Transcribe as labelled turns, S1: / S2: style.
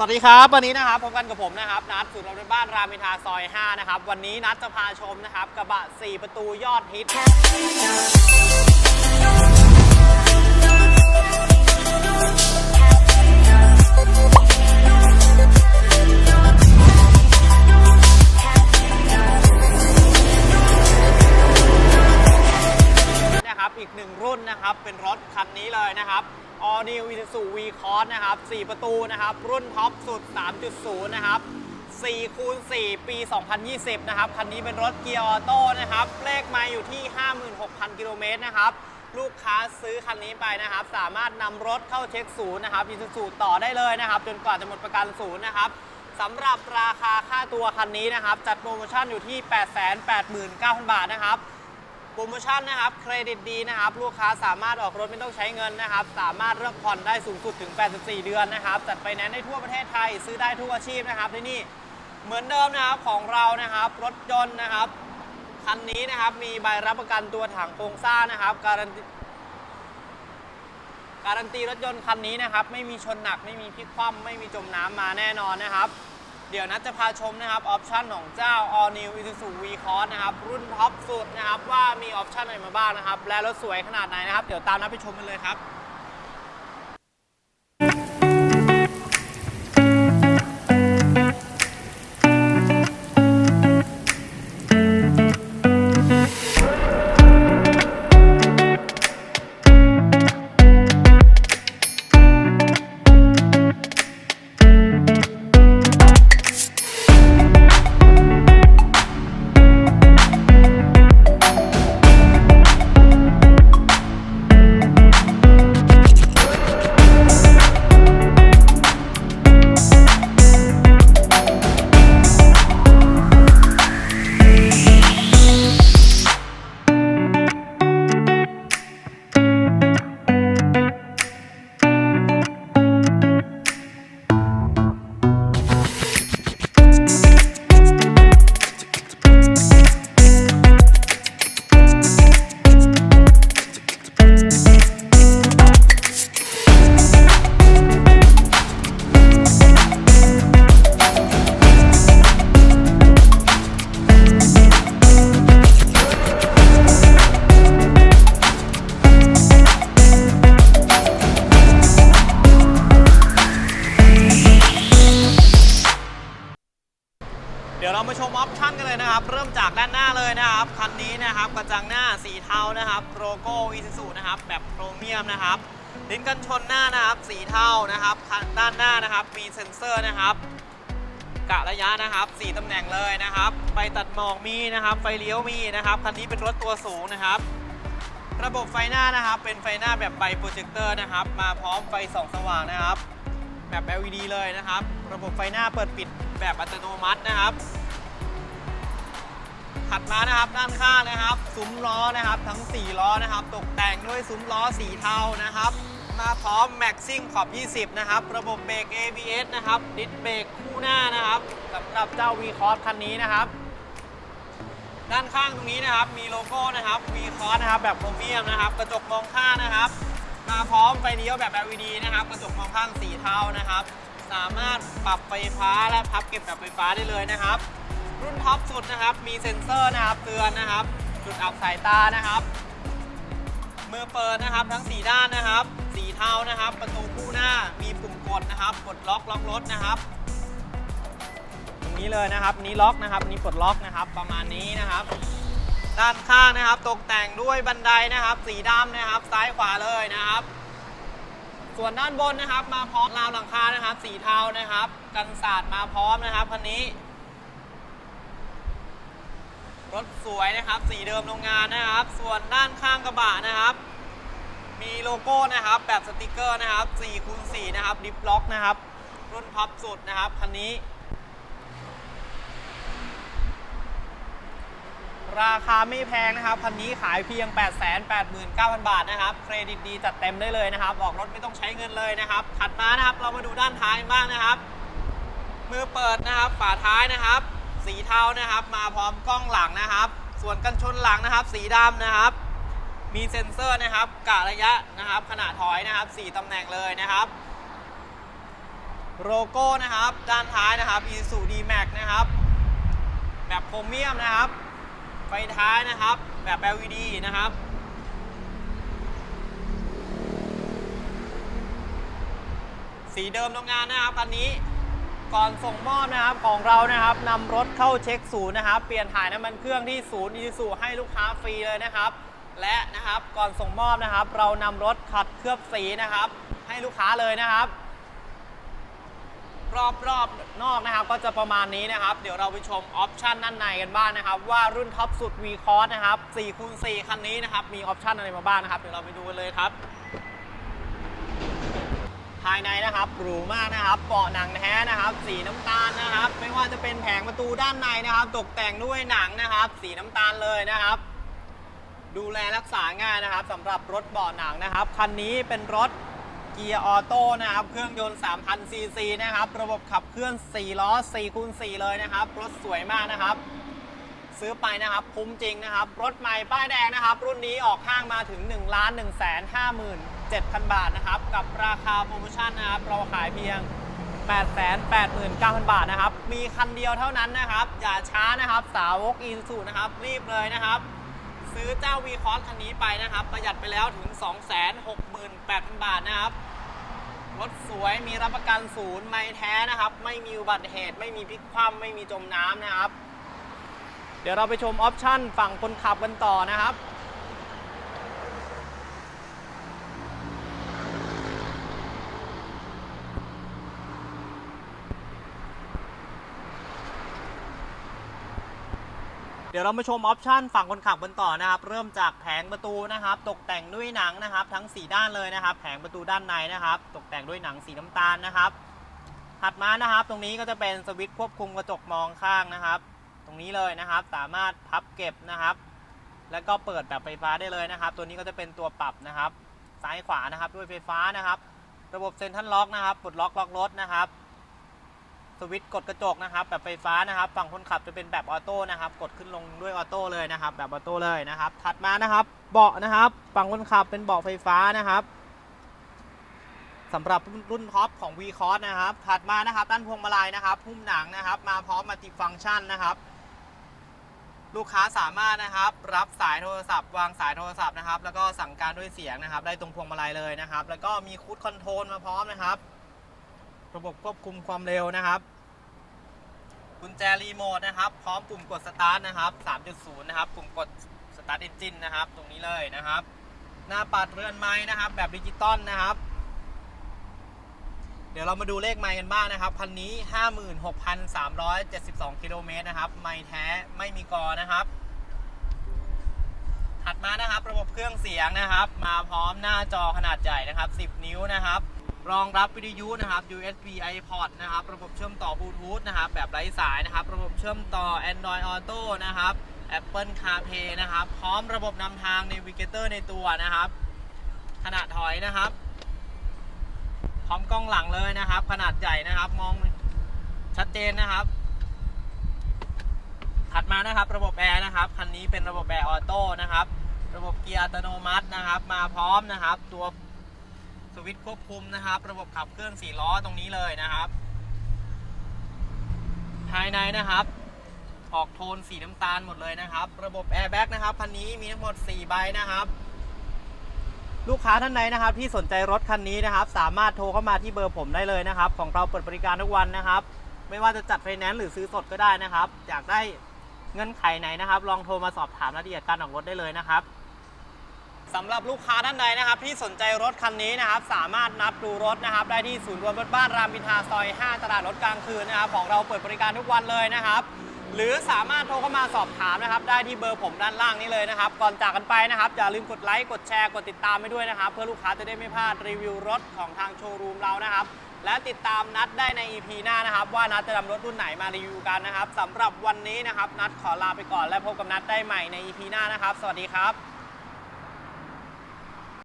S1: สวัสดีครับ วันนี้นะครับพบกันกับผมนะครับนัดศูนย์รถบ้านรามอินทาซอย 5 นะครับ วันนี้นัดจะพาชมนะครับกระบะ 4 ประตูยอดฮิต นี้เลยนะครับ All New Isuzu V Cross นะครับ 4 ประตูนะครับ รุ่นท็อปสุด 3.0 นะครับ4คูณ4ปี 2020 นะครับ คันนี้เป็นรถเกียร์ออโต้นะครับ เลขมาอยู่ที่ 56,000 กิโลเมตรนะครับ ลูกค้าซื้อคันนี้ไปนะครับ สามารถนำรถเข้าเช็คศูนย์นะครับ Isuzu ต่อได้เลยนะครับ จนกว่าจะหมดประกันศูนย์นะครับสำหรับราคาค่าตัวคันนี้นะครับ จัดโปรโมชั่นอยู่ที่ 889,000 บาทนะครับ ปรโมชั่นนะครับ เครดิตดีนะครับ ลูกค้าสามารถออกรถไม่ต้องใช้เงินนะครับ สามารถเลือกผ่อนได้สูงสุดถึง 84 เดือนนะครับ จัดไปแนนได้ทั่วประเทศไทย ซื้อได้ทุกอาชีพนะครับที่นี่เหมือนเดิมนะครับของเรานะครับ รถยนต์นะครับคันนี้นะครับมีใบรับประกันตัวถังโครงสร้างนะครับ การันตีการันตีรถยนต์คันนี้นะครับ ไม่มีชนหนักไม่มีพลิกคว่ำไม่มีจมน้ำมาแน่นอนนะครับ เดี๋ยวนัดจะพาชมนะครับออปชันของเจ้า All New Isuzu V Cross นะครับ รุ่นท็อปสุดนะครับ ว่ามีออปชันอะไรมาบ้างนะครับ และรถสวยขนาดไหนนะครับ เดี๋ยวตามนัดไปชมกันเลยครับ เรามาชมออปชั่นกันเลยนะครับ เริ่มจากด้านหน้าเลยนะครับ คันนี้นะครับกระจังหน้าสีเทานะครับโลโก้อิซูซูนะครับ แบบโครเมียมนะครับลิ้นกันชนหน้านะครับ สีเทานะครับคันด้านหน้านะครับ มีเซ็นเซอร์นะครับกะระยะนะครับ 4ตำแหน่งเลยนะครับไฟตัดหมอกมีนะครับ ไฟเลี้ยวมีนะครับ คันนี้เป็นรถตัวสูงนะครับ ระบบไฟหน้านะครับ เป็นไฟหน้าแบบไฟโปรเจคเตอร์นะครับ มาพร้อมไฟส่องสว่างนะครับ แบบ LED เลยนะครับ ระบบไฟหน้าเปิดปิดแบบอัตโนมัตินะครับ ถัดมานะครับด้านข้างนะครับซุ้มล้อนะครับทั้ง 4 ล้อนะครับ ตกแต่งด้วยซุ้มล้อสีเทานะครับ มาพร้อมแม็กซิ่งขอบ 20 นะครับ ระบบเบรก ABS นะครับดิสเบรกคู่หน้านะครับสำหรับเจ้า V Cross คันนี้นะครับ ด้านข้างตรงนี้นะครับมีโลโก้นะครับ V Cross นะครับแบบโครเมียมนะครับ กระจกมองข้างนะครับ มาพร้อมไฟเลี้ยวแบบ LED นะครับ กระจกมองข้างสีเทานะครับ สามารถปรับไฟฟ้าและพับเก็บแบบไฟฟ้าได้เลยนะครับ รุ่นท็อปสุดนะครับ มีเซ็นเซอร์นะครับเตือนนะครับ จุดอับสายตานะครับ มือเปิดนะครับทั้ง 4 ด้านนะครับ สีเทานะครับ ประตูคู่หน้ามีปุ่มกดนะครับ กดล็อกล็อกรถนะครับ ตรงนี้เลยนะครับนี้ล็อกนะครับนี้ปลดล็อกนะครับ ประมาณนี้นะครับ ด้านข้างนะครับ ตกแต่งด้วยบันไดนะครับ สีดำนะครับ ซ้ายขวาเลยนะครับส่วนด้านบนนะครับมาพร้อมราวหลังคานะครับ สีเทานะครับ กันศาสตร์มาพร้อมนะครับคันนี้ รถสวยนะครับสีเดิมโรงงานนะครับ ส่วนด้านข้างกระบะนะครับ มีโลโก้นะครับแบบสติกเกอร์นะครับ4คูณ4นะครับดิฟล็อกนะครับ รุ่นพับสุดนะครับคันนี้ ราคาไม่แพงนะครับคันนี้ขายเพียง 889,000 บาทนะครับ เครดิตดีจัดเต็มได้เลยนะครับ ออกรถไม่ต้องใช้เงินเลยนะครับถัดมานะครับเรามาดูด้านท้ายบ้างนะครับ มือเปิดนะครับฝาท้ายนะครับ สีเทานะครับ มาพร้อมกล้องหลังนะครับ ส่วนกันชนหลังนะครับ สีดำนะครับ มีเซ็นเซอร์นะครับกะระยะนะครับขนาดถอยนะครับ 4ตำแหน่งเลยนะครับโลโก้นะครับ ด้านท้ายนะครับ Isuzu D-Max นะครับ แบบโครเมียมนะครับ ไฟท้ายนะครับ แบบ LED นะครับสีเดิมโรงงานนะครับคันนี้ ก่อนส่งมอบนะครับของเรานะครับนำรถเข้าเช็คศูนย์นะครับเปลี่ยนถ่ายน้ำมันเครื่องที่ศูนย์อีซูให้ลูกค้าฟรีเลยนะครับ และนะครับก่อนส่งมอบนะครับ เรานำรถขัดเคลือบสีนะครับ ให้ลูกค้าเลยนะครับ รอบรอบนอกนะครับ ก็จะประมาณนี้นะครับ เดี๋ยวเราไปชมออปชันด้านในกันบ้างนะครับ ว่ารุ่นท็อปสุด V c o s นะครับ4คูณ4คันนี้นะครับมีออปชันอะไรมาบ้างนะครับเดี๋ยวเราไปดูกันเลยครับ ภายในนะครับหรูมากนะครับเบาะหนังแท้นะครับ สีน้ำตาลนะครับ ไม่ว่าจะเป็นแผงประตูด้านในนะครับ ตกแต่งด้วยหนังนะครับ สีน้ำตาลเลยนะครับ ดูแลรักษาง่ายนะครับสำหรับรถเบาะหนังนะครับคันนี้เป็นรถเกียร์ออโต้นะครับ เครื่องยนต์ 3,000 ซีซีนะครับ ระบบขับเคลื่อน 4 ล้อ4คูณ4เลยนะครับ รถสวยมากนะครับ ซื้อไปนะครับคุ้มจริงนะครับ รถใหม่ป้ายแดงนะครับ รุ่นนี้ออกห้างมาถึง 1 1 5 7 0 0 0 7,000 บาทนะครับ กับราคาโปรโมชั่นนะครับ เราขายเพียง 889,000 บาทนะครับ มีคันเดียวเท่านั้นนะครับ อย่าช้านะครับ สาวกอินสูนะครับ รีบเลยนะครับ ซื้อเจ้า v c o s คันนี้ไปนะครับ ประหยัดไปแล้วถึง 268,000 บาทนะครับ รถสวยมีรับประกันศูนย์ไม่แท้นะครับ ไม่มีอุบัติเหตุ ไม่มีพลิกคว่ำไม่มีจมน้ำนะครับ เดี๋ยวเราไปชมออปชั่นฝั่งคนขับกันต่อนะครับ เดี๋ยวเรามาชมออปชันฝั่งคนขับกันต่อนะครับ เริ่มจากแผงประตูนะครับ ตกแต่งด้วยหนังนะครับ ทั้ง 4 ด้านเลยนะครับ แผงประตูด้านในนะครับ ตกแต่งด้วยหนังสีน้ำตาลนะครับถัดมานะครับ ตรงนี้ก็จะเป็นสวิตช์ควบคุมกระจกมองข้างนะครับ ตรงนี้เลยนะครับ สามารถพับเก็บนะครับ แล้วก็เปิดแบบไฟฟ้าได้เลยนะครับ ตัวนี้ก็จะเป็นตัวปรับนะครับ ซ้ายขวานะครับ ด้วยไฟฟ้านะครับ ระบบเซ็นทรัลล็อกนะครับปลดล็อกล็อกรถนะครับ สวิตช์กดกระจกนะครับแบบไฟฟ้านะครับฝั่งคนขับจะเป็นแบบออโต้นะครับกดขึ้นลงด้วยออโต้เลยนะครับ แบบออโต้เลยนะครับ ถัดมานะครับ เบาะนะครับฝั่งคนขับเป็นเบาะไฟฟ้านะครับสำหรับรุ่นท็อปของ v c o s นะครับ ถัดมานะครับด้านพวงมาลัยนะครับหุ้มหนังนะครับ มาพร้อมมัลติฟังก์ชันนะครับ ลูกค้าสามารถนะครับ รับสายโทรศัพท์ วางสายโทรศัพท์นะครับ แล้วก็สั่งการด้วยเสียงนะครับ ได้ตรงพวงมาลัยเลยนะครับ แล้วก็มีคูดคอนโทรลมาพร้อมนะครับ ระบบควบคุมความเร็วนะครับกุญแจรีโมทนะครับ พร้อมปุ่มกดสตาร์ทนะครับ 3.0 นะครับปุ่มกดสตาร์ทเอนจินนะครับ ตรงนี้เลยนะครับ หน้าปัดเรือนไม้นะครับ แบบดิจิตอลนะครับ เดี๋ยวเรามาดูเลขไมล์กันบ้างนะครับคันนี้ 56,372 กิโลเมตรนะครับ ไมล์แท้ไม่มีกอนะครับ ถัดมานะครับ ระบบเครื่องเสียงนะครับ มาพร้อมหน้าจอขนาดใหญ่นะครับ 10 นิ้วนะครับ รองรับวิทยุนะครับ USB iPod นะครับ ระบบเชื่อมต่อบลูทูธนะครับ แบบไร้สายนะครับ ระบบเชื่อมต่อ Android Auto นะครับ Apple CarPlay นะครับ พร้อมระบบนำทาง Navigator ในตัวนะครับ ขนาดถอยนะครับ พร้อมกล้องหลังเลยนะครับ ขนาดใหญ่นะครับ มองชัดเจนนะครับ ถัดมานะครับ ระบบแอร์นะครับ คันนี้เป็นระบบแอร์ออโต้นะครับ ระบบเกียร์อัตโนมัตินะครับ มาพร้อมนะครับ ตัว วิตช์ควบคุมนะครับ ระบบขับเคลื่อนสี่ล้อตรงนี้เลยนะครับ ภายในนะครับ ออกโทนสีน้ำตาลหมดเลยนะครับ ระบบแอร์แบ็กนะครับคันนี้มีทั้งหมด 4 ใบนะครับ ลูกค้าท่านใดนะครับ ที่สนใจรถคันนี้นะครับ สามารถโทรเข้ามาที่เบอร์ผมได้เลยนะครับ ของเราเปิดบริการทุกวันนะครับ ไม่ว่าจะจัดไฟแนนซ์หรือซื้อสดก็ได้นะครับ อยากได้เงื่อนไขไหนนะครับ ลองโทรมาสอบถามรายละเอียดการออกรถได้เลยนะครับ สำหรับลูกค้าท่านใดนะครับที่สนใจรถคันนี้นะครับสามารถนัดดูรถนะครับได้ที่ศูนย์รวมรถบ้านรามอินทราซอย 5 ตลาดรถกลางคืนนะครับของเราเปิดบริการทุกวันเลยนะครับ หรือสามารถโทรเข้ามาสอบถามนะครับได้ที่เบอร์ผมด้านล่างนี้เลยนะครับ ก่อนจากกันไปนะครับอย่าลืมกดไลค์กดแชร์กดติดตามไปด้วยนะครับ เพื่อลูกค้าจะได้ไม่พลาดรีวิวรถของทางโชว์รูมเรานะครับและติดตามนัดได้ใน EP หน้านะครับ ว่านัดจะนำรถรุ่นไหนมารีวิวกันนะครับสำหรับวันนี้นะครับ นัดขอลาไปก่อนและพบกับนัดได้ใหม่ใน EP หน้านะครับ สวัสดีครับ